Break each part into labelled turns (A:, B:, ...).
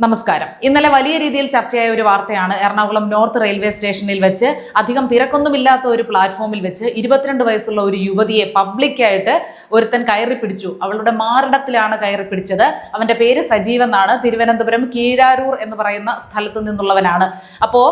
A: നമസ്കാരം. ഇന്നലെ വലിയ രീതിയിൽ ചർച്ചയായ ഒരു വാർത്തയാണ് എറണാകുളം നോർത്ത് റെയിൽവേ സ്റ്റേഷനിൽ വെച്ച് അധികം തിരക്കൊന്നുമില്ലാത്ത ഒരു പ്ലാറ്റ്ഫോമിൽ വെച്ച് ഇരുപത്തിരണ്ട് വയസ്സുള്ള ഒരു യുവതിയെ പബ്ലിക്കായിട്ട് ഒരുത്തൻ കയറി പിടിച്ചു. അവളുടെ മാറിടത്തിലാണ് കയറി പിടിച്ചത്. അവന്റെ പേര് സജീവ് എന്നാണ്. തിരുവനന്തപുരം കീഴാരൂർ എന്ന് പറയുന്ന സ്ഥലത്ത് നിന്നുള്ളവനാണ്. അപ്പോ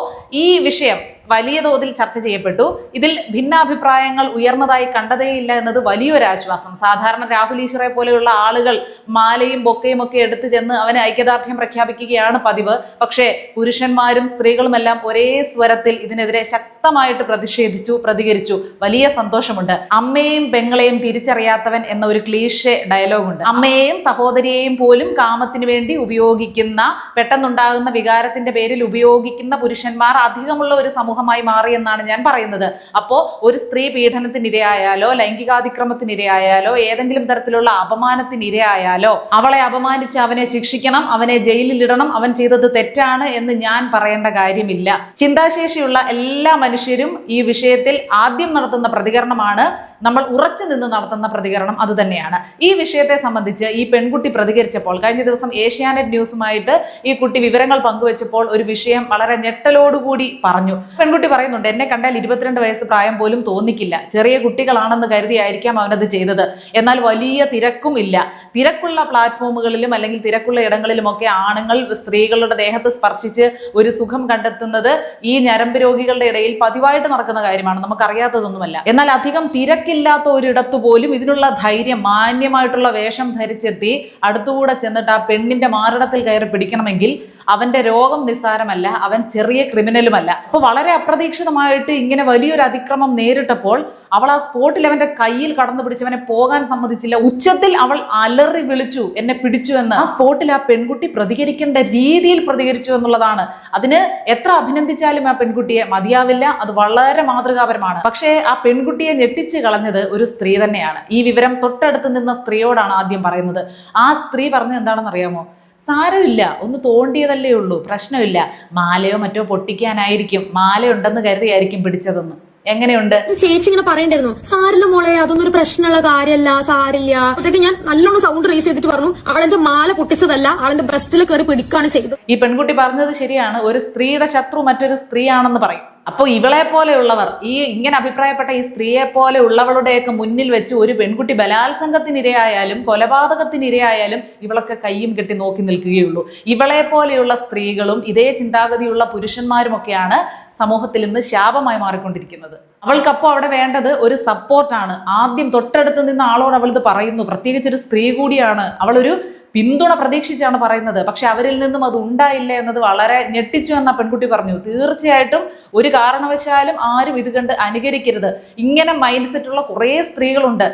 A: ഈ വിഷയം വലിയ തോതിൽ ചർച്ച ചെയ്യപ്പെട്ടു. ഇതിൽ ഭിന്നാഭിപ്രായങ്ങൾ ഉയർന്നതായി കണ്ടതേയില്ല എന്നത് വലിയൊരു ആശ്വാസം. സാധാരണ രാഹുൽ ഈശ്വറെ പോലെയുള്ള ആളുകൾ മാലയും ബൊക്കയും ഒക്കെ എടുത്തു ചെന്ന് അവന് ഐക്യദാർഢ്യം പ്രഖ്യാപിക്കുകയാണ് പതിവ്. പക്ഷേ പുരുഷന്മാരും സ്ത്രീകളുമെല്ലാം ഒരേ സ്വരത്തിൽ ഇതിനെതിരെ ശക്തമായിട്ട് പ്രതിഷേധിച്ചു പ്രതികരിച്ചു. വലിയ സന്തോഷമുണ്ട്. അമ്മയെയും പെങ്ങളെയും തിരിച്ചറിയാത്തവൻ എന്ന ഒരു ക്ലീഷ ഡയലോഗുണ്ട്. അമ്മയെയും സഹോദരിയെയും പോലും കാമത്തിന് വേണ്ടി ഉപയോഗിക്കുന്ന പെട്ടെന്നുണ്ടാകുന്ന വികാരത്തിന്റെ പേരിൽ ഉപയോഗിക്കുന്ന പുരുഷന്മാർ അധികമുള്ള ഒരു സമൂഹമായി മാറിയെന്നാണ് ഞാൻ പറയുന്നത്. അപ്പോൾ ഒരു സ്ത്രീ പീഡനത്തിനിരയായാലോ ലൈംഗികാതിക്രമത്തിനിരയായാലോ ഏതെങ്കിലും തരത്തിലുള്ള അപമാനത്തിനിരയായാലോ അവളെ അപമാനിച്ച് അവനെ ശിക്ഷിക്കണം അവനെ ജയിലിലിടണം അവൻ ചെയ്തത് തെറ്റാണ് എന്ന് ഞാൻ പറയേണ്ട കാര്യമില്ല. ചിന്താശേഷിയുള്ള എല്ലാ മനുഷ്യരും ഈ വിഷയത്തിൽ ആദ്യം നടത്തുന്ന പ്രതികരണമാണ് നമ്മൾ ഉറച്ചു നിന്ന് നടത്തുന്ന പ്രതികരണം അതുതന്നെയാണ് ഈ വിഷയത്തെ സംബന്ധിച്ച് ഈ പെൺകുട്ടി പ്രതികരിച്ചപ്പോൾ കഴിഞ്ഞ ദിവസം ഏഷ്യാനെറ്റ് ന്യൂസുമായിട്ട് ഈ കുട്ടി വിവരങ്ങൾ പങ്കുവച്ചപ്പോൾ ഒരു വിഷയം വളരെ ഞെട്ടലോടുകൂടി പറഞ്ഞു. പെൺകുട്ടി പറയുന്നുണ്ട് എന്നെ കണ്ടാൽ ഇരുപത്തിരണ്ട് വയസ്സ് പ്രായം പോലും തോന്നിക്കില്ല. ചെറിയ കുട്ടികളാണെന്ന് കരുതിയായിരിക്കാം അവനത് ചെയ്തത്. എന്നാൽ വലിയ തിരക്കും ഇല്ല. തിരക്കുള്ള പ്ലാറ്റ്ഫോമുകളിലും അല്ലെങ്കിൽ തിരക്കുള്ള ഇടങ്ങളിലുമൊക്കെ ആണുങ്ങൾ സ്ത്രീകളുടെ ദേഹത്ത് സ്പർശിച്ച് ഒരു സുഖം കണ്ടെത്തുന്നത് ഈ ഞരമ്പ് രോഗികളുടെ ഇടയിൽ പതിവായിട്ട് നടക്കുന്ന കാര്യമാണ്. നമുക്കറിയാത്തതൊന്നുമല്ല. എന്നാൽ അധികം തിരക്കില്ലാത്ത ഒരിടത്തു പോലും ഇതിനുള്ള ധൈര്യം മാന്യമായിട്ടുള്ള വേഷം ധരിച്ചെത്തി അടുത്തുകൂടെ ചെന്നിട്ട് ആ പെണ്ണിന്റെ മാറിടത്തിൽ കയറി പിടിക്കണമെങ്കിൽ അവന്റെ രോഗം നിസ്സാരമല്ല അവൻ ചെറിയ ക്രിമിനലുമല്ല. അപ്പൊ വളരെ അപ്രതീക്ഷിതമായിട്ട് ഇങ്ങനെ വലിയൊരു അതിക്രമം നേരിട്ടപ്പോൾ അവൾ ആ സ്പോട്ടിൽ അവന്റെ കയ്യിൽ കടന്നു പിടിച്ചവനെ പോകാൻ സമ്മതിച്ചില്ല. ഉച്ചത്തിൽ അവൾ അലറി വിളിച്ചു എന്നെ പിടിച്ചു എന്ന്. ആ സ്പോട്ടിൽ ആ പെൺകുട്ടി പ്രതികരിക്കേണ്ട രീതിയിൽ പ്രതികരിച്ചു എന്നുള്ളതാണ്. അതിന് എത്ര അഭിനന്ദിച്ചാലും ആ പെൺകുട്ടിയെ മതിയാവില്ല അത് വളരെ മാതൃകാപരമാണ്. പക്ഷേ ആ പെൺകുട്ടിയെ ഞെട്ടിച്ച് കളഞ്ഞത് ഒരു സ്ത്രീ തന്നെയാണ്. ഈ വിവരം തൊട്ടടുത്ത് നിന്ന സ്ത്രീയോടാണ് ആദ്യം പറയുന്നത്. ആ സ്ത്രീ പറഞ്ഞത് എന്താണെന്ന് അറിയാമോ? സാരമില്ല ഒന്ന് തോണ്ടിയതല്ലേ ഉള്ളൂ പ്രശ്നമില്ല. മാലയോ മറ്റോ പൊട്ടിക്കാനായിരിക്കും മാലയുണ്ടെന്ന് കരുതിയായിരിക്കും പിടിച്ചതെന്ന്. എങ്ങനെയുണ്ട്?
B: ചേച്ചി ഇങ്ങനെ പറയണ്ടായിരുന്നു. സാരില്ല മോളെ അതൊന്നും ഒരു പ്രശ്നമുള്ള കാര്യമല്ല സാരില്ല. അതൊക്കെ ഞാൻ നല്ലോണം സൗണ്ട് റേസ് ചെയ്തിട്ട് പറഞ്ഞു. അവളെന്റെ മാല പൊട്ടിച്ചതല്ല അവളെന്റെ ബ്രസ്റ്റിൽ കയറി പിടിക്കുകയാണ് ചെയ്തത്.
A: ഈ പെൺകുട്ടി പറഞ്ഞത് ശരിയാണ് ഒരു സ്ത്രീയുടെ ശത്രു മറ്റൊരു സ്ത്രീയാണെന്ന് പറയും. അപ്പോൾ ഇവളെ പോലെയുള്ളവർ ഈ ഇങ്ങനെ അഭിപ്രായപ്പെട്ട ഈ സ്ത്രീയെ പോലെ ഉള്ളവളുടെയൊക്കെ മുന്നിൽ വെച്ച് ഒരു പെൺകുട്ടി ബലാത്സംഗത്തിനിരയായാലും കൊലപാതകത്തിനിരയായാലും ഇവളൊക്കെ കയ്യും കെട്ടി നോക്കി നിൽക്കുകയുള്ളൂ. ഇവളെ പോലെയുള്ള സ്ത്രീകളും ഇതേ ചിന്താഗതിയുള്ള പുരുഷന്മാരുമൊക്കെയാണ് സമൂഹത്തിൽ ഇന്ന് ശാപമായി മാറിക്കൊണ്ടിരിക്കുന്നത്. അവൾക്കപ്പോൾ അവിടെ വേണ്ടത് ഒരു സപ്പോർട്ടാണ് ആദ്യം തൊട്ടടുത്ത് നിന്ന് ആളോട് അവൾ ഇത് പറയുന്നു. പ്രത്യേകിച്ച് ഒരു സ്ത്രീ കൂടിയാണ്. അവളൊരു പിന്തുണ പ്രതീക്ഷിച്ചാണ് പറയുന്നത്. പക്ഷെ അവരിൽ നിന്നും അത് ഉണ്ടായില്ല എന്നത് വളരെ ഞെട്ടിച്ചു എന്ന പെൺകുട്ടി പറഞ്ഞു. തീർച്ചയായിട്ടും ഒരു കാരണവശാലും ആരും ഇത് കണ്ട് അനുകരിക്കരുത്. ഇങ്ങനെ മൈൻഡ് സെറ്റുള്ള കുറേ സ്ത്രീകളുണ്ട്.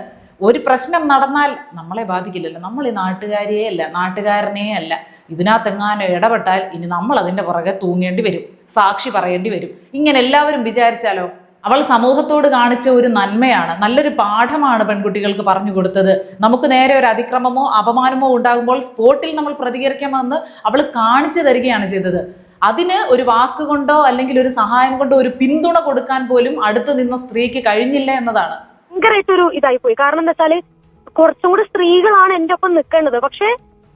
A: ഒരു പ്രശ്നം നടന്നാൽ നമ്മളെ ബാധിക്കില്ലല്ലോ. നമ്മൾ ഈ നാട്ടുകാരിയേ അല്ല നാട്ടുകാരനേ അല്ല. ഇതിനകത്തെങ്ങാനും ഇടപെട്ടാൽ ഇനി നമ്മൾ അതിന്റെ പുറകെ തൂങ്ങേണ്ടി വരും സാക്ഷി പറയേണ്ടി വരും. ഇങ്ങനെ എല്ലാവരും വിചാരിച്ചാലോ? അവൾ സമൂഹത്തോട് കാണിച്ച ഒരു നന്മയാണ് നല്ലൊരു പാഠമാണ് പെൺകുട്ടികൾക്ക് പറഞ്ഞു കൊടുത്തത്. നമുക്ക് നേരെ ഒരു അതിക്രമമോ അപമാനമോ ഉണ്ടാകുമ്പോൾ സ്പോട്ടിൽ നമ്മൾ പ്രതികരിക്കാമെന്ന് അവൾ കാണിച്ചു തരികയാണ് ചെയ്തത്. അതിന് ഒരു വാക്കുകൊണ്ടോ അല്ലെങ്കിൽ ഒരു സഹായം കൊണ്ടോ ഒരു പിന്തുണ കൊടുക്കാൻ പോലും അടുത്ത് നിന്ന സ്ത്രീക്ക് കഴിഞ്ഞില്ല എന്നതാണ്.
B: ഭയങ്കരമായിട്ടൊരു ഇതായി പോയി. കാരണം എന്താ വെച്ചാൽ കുറച്ചും കൂടി സ്ത്രീകളാണ് എന്റെ ഒപ്പം നിൽക്കേണ്ടത്. പക്ഷെ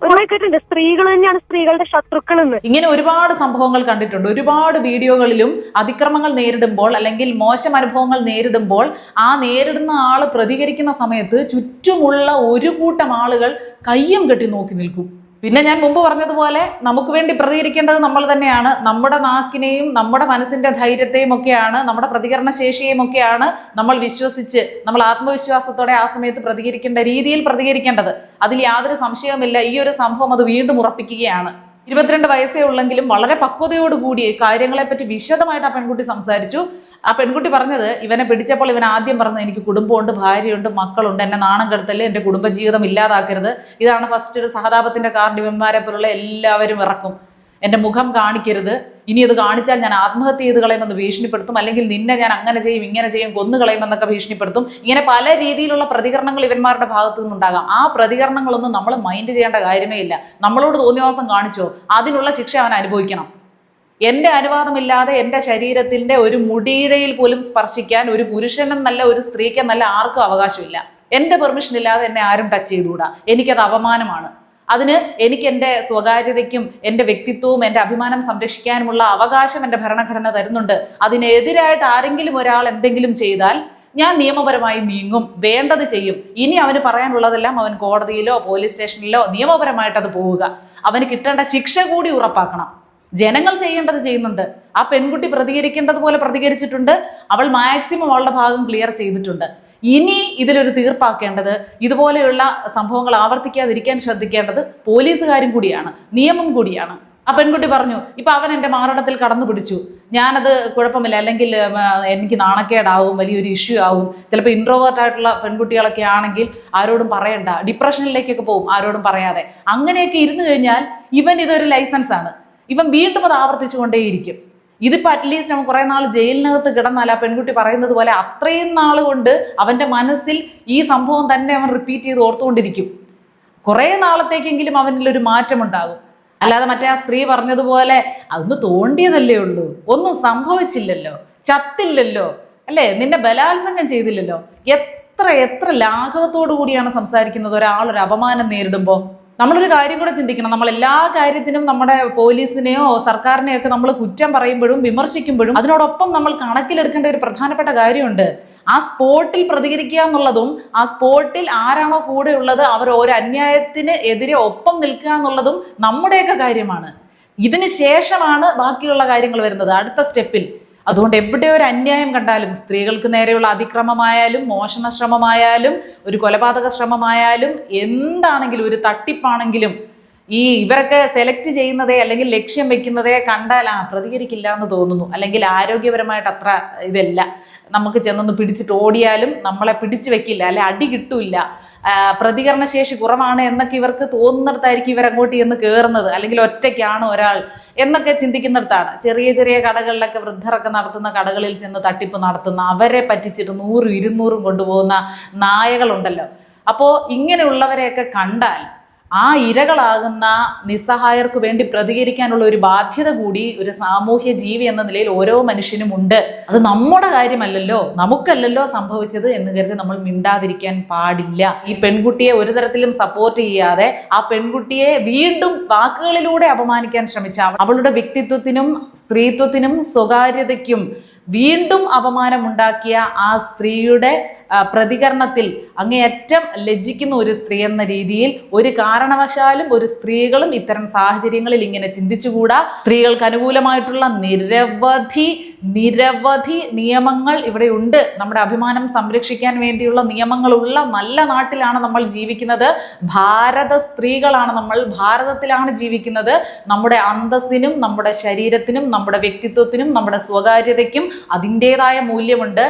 B: ഒരു കേട്ടിട്ടുണ്ട്. സ്ത്രീകൾ തന്നെയാണ് സ്ത്രീകളുടെ ശത്രുക്കൾ എന്ന്
A: ഇങ്ങനെ ഒരുപാട് സംഭവങ്ങൾ കണ്ടിട്ടുണ്ട്. ഒരുപാട് വീഡിയോകളിലും അതിക്രമങ്ങൾ നേരിടുമ്പോൾ അല്ലെങ്കിൽ മോശം അനുഭവങ്ങൾ നേരിടുമ്പോൾ ആ നേരിടുന്ന ആൾ പ്രതികരിക്കുന്ന സമയത്ത് ചുറ്റുമുള്ള ഒരു കൂട്ടം ആളുകൾ കയ്യും കെട്ടി നോക്കി നിൽക്കും. പിന്നെ ഞാൻ മുമ്പ് പറഞ്ഞതുപോലെ നമുക്ക് വേണ്ടി പ്രതികരിക്കേണ്ടത് നമ്മൾ തന്നെയാണ്. നമ്മുടെ നാക്കിനെയും നമ്മുടെ മനസ്സിന്റെ ധൈര്യത്തെയും ഒക്കെയാണ് നമ്മുടെ പ്രതികരണ ശേഷിയെയും ഒക്കെയാണ് നമ്മൾ വിശ്വസിച്ച് നമ്മൾ ആത്മവിശ്വാസത്തോടെ ആ സമയത്ത് പ്രതികരിക്കേണ്ട രീതിയിൽ പ്രതികരിക്കേണ്ടത്. അതിൽ യാതൊരു സംശയവുമില്ല. ഈ ഒരു സംഭവം അത് വീണ്ടും ഉറപ്പിക്കുകയാണ്. ഇരുപത്തിരണ്ട് വയസ്സേ ഉള്ളെങ്കിലും വളരെ പക്വതയോടുകൂടി കാര്യങ്ങളെപ്പറ്റി വിശദമായിട്ട് ആ പെൺകുട്ടി സംസാരിച്ചു. ആ പെൺകുട്ടി പറഞ്ഞത് ഇവനെ പിടിച്ചപ്പോൾ ഇവൻ ആദ്യം പറഞ്ഞത് എനിക്ക് കുടുംബമുണ്ട് ഭാര്യയുണ്ട് മക്കളുണ്ട് എന്നെ നാണം കെടുത്തൽ എന്റെ കുടുംബജീവിതം ഇല്ലാതാക്കരുത്. ഇതാണ് ഫസ്റ്റ് സഹതാപത്തിന്റെ കാർഡ് ഇവന്മാരെ പോലുള്ള എല്ലാവരും ഇറക്കും. എന്റെ മുഖം കാണിക്കരുത്. ഇനി അത് കാണിച്ചാൽ ഞാൻ ആത്മഹത്യ ചെയ്ത് കളയുമെന്ന് ഭീഷണിപ്പെടുത്തും. അല്ലെങ്കിൽ നിന്നെ ഞാൻ അങ്ങനെ ചെയ്യും ഇങ്ങനെ ചെയ്യും കൊന്നു കളയുമെന്നൊക്കെ ഭീഷണിപ്പെടുത്തും. ഇങ്ങനെ പല രീതിയിലുള്ള പ്രതികരണങ്ങൾ ഇവന്മാരുടെ ഭാഗത്തു നിന്നുണ്ടാകാം. ആ പ്രതികരണങ്ങളൊന്നും നമ്മൾ മൈൻഡ് ചെയ്യേണ്ട കാര്യമേ ഇല്ല. നമ്മളോട് തോന്നിവാസം കാണിച്ചോ. അതിനുള്ള ശിക്ഷ അവൻ അനുഭവിക്കണം. എന്റെ അനുവാദമില്ലാതെ എന്റെ ശരീരത്തിന്റെ ഒരു മുടിയിഴയിൽ പോലും സ്പർശിക്കാൻ ഒരു പുരുഷനെന്നല്ല ഒരു സ്ത്രീക്കെന്നല്ല ആർക്കും അവകാശമില്ല. എന്റെ പെർമിഷൻ ഇല്ലാതെ എന്നെ ആരും ടച്ച് ചെയ്തുകൂടാ. എനിക്കത് അപമാനമാണ്. അതിന് എനിക്ക് എന്റെ സ്വകാര്യതയ്ക്കും എന്റെ വ്യക്തിത്വവും എന്റെ അഭിമാനം സംരക്ഷിക്കാനുമുള്ള അവകാശം എന്റെ ഭരണഘടന തരുന്നുണ്ട്. അതിനെതിരായിട്ട് ആരെങ്കിലും ഒരാൾ എന്തെങ്കിലും ചെയ്താൽ ഞാൻ നിയമപരമായി നീങ്ങും വേണ്ടത് ചെയ്യും. ഇനി അവന് പറയാനുള്ളതെല്ലാം അവൻ കോടതിയിലോ പോലീസ് സ്റ്റേഷനിലോ നിയമപരമായിട്ട് അത് പോവുക. അവന് കിട്ടേണ്ട ശിക്ഷ കൂടി ഉറപ്പാക്കണം. ജനങ്ങൾ ചെയ്യേണ്ടത് ചെയ്യുന്നുണ്ട്. ആ പെൺകുട്ടി പ്രതികരിക്കേണ്ടതുപോലെ പ്രതികരിച്ചിട്ടുണ്ട്. അവൾ മാക്സിമം അവളുടെ ഭാഗം ക്ലിയർ ചെയ്തിട്ടുണ്ട്. ഇനി ഇതിലൊരു തീർപ്പാക്കേണ്ടത് ഇതുപോലെയുള്ള സംഭവങ്ങൾ ആവർത്തിക്കാതിരിക്കാൻ ശ്രദ്ധിക്കേണ്ടത് പോലീസുകാരും കൂടിയാണ് നിയമം കൂടിയാണ്. ആ പെൺകുട്ടി പറഞ്ഞു ഇപ്പം അവൻ എന്റെ മാറിടത്തിൽ കടന്നു പിടിച്ചു ഞാനത് കുഴപ്പമില്ല. അല്ലെങ്കിൽ എനിക്ക് നാണക്കേടാവും വലിയൊരു ഇഷ്യൂ ആവും. ചിലപ്പോൾ ഇൻട്രോവേർട്ട് ആയിട്ടുള്ള പെൺകുട്ടികളൊക്കെ ആണെങ്കിൽ ആരോടും പറയണ്ട. ഡിപ്രഷനിലേക്കൊക്കെ പോകും ആരോടും പറയാതെ. അങ്ങനെയൊക്കെ ഇരുന്നു കഴിഞ്ഞാൽ ഇവൻ ഇതൊരു ലൈസൻസാണ് ഇവൻ വീണ്ടും അത് ആവർത്തിച്ചുകൊണ്ടേയിരിക്കും. ഇതിപ്പോൾ അറ്റ്ലീസ്റ്റ് അവൻ കുറേ നാൾ ജയിലിനകത്ത് കിടന്നാൽ ആ പെൺകുട്ടി പറയുന്നത് പോലെ അത്രയും നാൾ കൊണ്ട് അവന്റെ മനസ്സിൽ ഈ സംഭവം തന്നെ അവൻ റിപ്പീറ്റ് ചെയ്ത് ഓർത്തുകൊണ്ടിരിക്കും. കുറേ നാളത്തേക്കെങ്കിലും അവനിൽ ഒരു മാറ്റമുണ്ടാകും. അല്ലാതെ മറ്റേ ആ സ്ത്രീ പറഞ്ഞതുപോലെ അതൊന്ന് തോണ്ടിയതല്ലേ ഉള്ളൂ. ഒന്നും സംഭവിച്ചില്ലല്ലോ. ചത്തില്ലല്ലോ. അല്ലേ? നിന്നെ ബലാത്സംഗം ചെയ്തില്ലല്ലോ. എത്ര എത്ര ലാഘവത്തോടു കൂടിയാണ് സംസാരിക്കുന്നത്? ഒരാൾ ഒരു അപമാനം നേരിടുമ്പോൾ നമ്മളൊരു കാര്യം കൂടെ ചിന്തിക്കണം. നമ്മൾ എല്ലാ കാര്യത്തിനും നമ്മുടെ പോലീസിനെയോ സർക്കാരിനെയോ ഒക്കെ നമ്മൾ കുറ്റം പറയുമ്പോഴും വിമർശിക്കുമ്പോഴും അതിനോടൊപ്പം നമ്മൾ കണക്കിലെടുക്കേണ്ട ഒരു പ്രധാനപ്പെട്ട കാര്യമുണ്ട്. ആ സ്പോട്ടിൽ പ്രതികരിക്കുക എന്നുള്ളതും ആ സ്പോട്ടിൽ ആരാണോ കൂടെ ഉള്ളത് അവർ ഒരു അന്യായത്തിന് എതിരെ ഒപ്പം നിൽക്കുക എന്നുള്ളതും നമ്മുടെയൊക്കെ കാര്യമാണ്. ഇതിന് ശേഷമാണ് ബാക്കിയുള്ള കാര്യങ്ങൾ വരുന്നത്. അടുത്ത സ്റ്റെപ്പിൽ അതുകൊണ്ട് എവിടെ ഒരു അന്യായം കണ്ടാലും സ്ത്രീകൾക്ക് നേരെയുള്ള അതിക്രമമായാലും മോഷണ ശ്രമമായാലും ഒരു കൊലപാതക ശ്രമമായാലും എന്താണെങ്കിലും ഒരു തട്ടിപ്പാണെങ്കിലും ഈ ഇവരൊക്കെ സെലക്ട് ചെയ്യുന്നതേ അല്ലെങ്കിൽ ലക്ഷ്യം വെക്കുന്നതേ കണ്ടാൽ ആ പ്രതികരിക്കില്ല എന്ന് തോന്നുന്നു. അല്ലെങ്കിൽ ആരോഗ്യപരമായിട്ട് അത്ര ഇതല്ല. നമുക്ക് ചെന്നൊന്ന് പിടിച്ചിട്ട് ഓടിയാലും നമ്മളെ പിടിച്ചു വെക്കില്ല. അല്ലെ അടി കിട്ടില്ല. പ്രതികരണ പ്രതികരണശേഷി കുറവാണ് എന്നൊക്കെ ഇവർക്ക് തോന്നുന്നിടത്തായിരിക്കും ഇവരങ്ങോട്ട് ചെന്ന് കയറുന്നത് അല്ലെങ്കിൽ ഒറ്റയ്ക്കാണ് ഒരാൾ എന്നൊക്കെ ചിന്തിക്കുന്നിടത്താണ്. ചെറിയ ചെറിയ കടകളിലൊക്കെ വൃദ്ധരൊക്കെ നടത്തുന്ന കടകളിൽ ചെന്ന് തട്ടിപ്പ് നടത്തുന്ന അവരെ പറ്റിച്ചിട്ട് നൂറും ഇരുന്നൂറും കൊണ്ടുപോകുന്ന നായകളുണ്ടല്ലോ. അപ്പോൾ ഇങ്ങനെയുള്ളവരെയൊക്കെ കണ്ടാൽ ആ ഇരകളാകുന്ന നിസ്സഹായർക്ക് വേണ്ടി പ്രതികരിക്കാനുള്ള ഒരു ബാധ്യത കൂടി ഒരു സാമൂഹ്യ ജീവി എന്ന നിലയിൽ ഓരോ മനുഷ്യനും ഉണ്ട്. അത് നമ്മുടെ കാര്യമല്ലല്ലോ. നമുക്കല്ലല്ലോ സംഭവിച്ചത് എന്ന് കരുതി നമ്മൾ മിണ്ടാതിരിക്കാൻ പാടില്ല. ഈ പെൺകുട്ടിയെ ഒരു തരത്തിലും സപ്പോർട്ട് ചെയ്യാതെ ആ പെൺകുട്ടിയെ വീണ്ടും വാക്കുകളിലൂടെ അപമാനിക്കാൻ ശ്രമിച്ച അവളുടെ വ്യക്തിത്വത്തിനും സ്ത്രീത്വത്തിനും സ്വകാര്യതയ്ക്കും വീണ്ടും അപമാനമുണ്ടാക്കിയ ആ സ്ത്രീയുടെ പ്രതികരണത്തിൽ അങ്ങേയറ്റം ലജ്ജിക്കുന്ന ഒരു സ്ത്രീ എന്ന രീതിയിൽ ഒരു കാരണവശാലും ഒരു സ്ത്രീകളും ഇത്തരം സാഹചര്യങ്ങളിൽ ഇങ്ങനെ ചിന്തിച്ചുകൂടാ. സ്ത്രീകൾക്ക് അനുകൂലമായിട്ടുള്ള നിരവധി നിരവധി നിയമങ്ങൾ ഇവിടെ ഉണ്ട് നമ്മുടെ അഭിമാനം സംരക്ഷിക്കാൻ വേണ്ടിയുള്ള നിയമങ്ങളുള്ള നല്ല നാട്ടിലാണ് നമ്മൾ ജീവിക്കുന്നത്. ഭാരത സ്ത്രീകളാണ് നമ്മൾ ഭാരതത്തിലാണ് ജീവിക്കുന്നത്. നമ്മുടെ അന്തസ്സിനും നമ്മുടെ ശരീരത്തിനും നമ്മുടെ വ്യക്തിത്വത്തിനും നമ്മുടെ സ്വകാര്യതയ്ക്കും അതിന്റെതായ മൂല്യമുണ്ട്.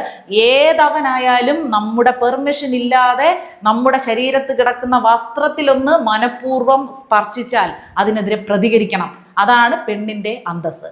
A: ഏതവനായാലും നമ്മുടെ പെർമിഷൻ ഇല്ലാതെ നമ്മുടെ ശരീരത്ത് കിടക്കുന്ന വസ്ത്രത്തിലൊന്ന് മനഃപൂർവം സ്പർശിച്ചാൽ അതിനെതിരെ പ്രതികരിക്കണം. അതാണ് പെണ്ണിന്റെ അന്തസ്സ്.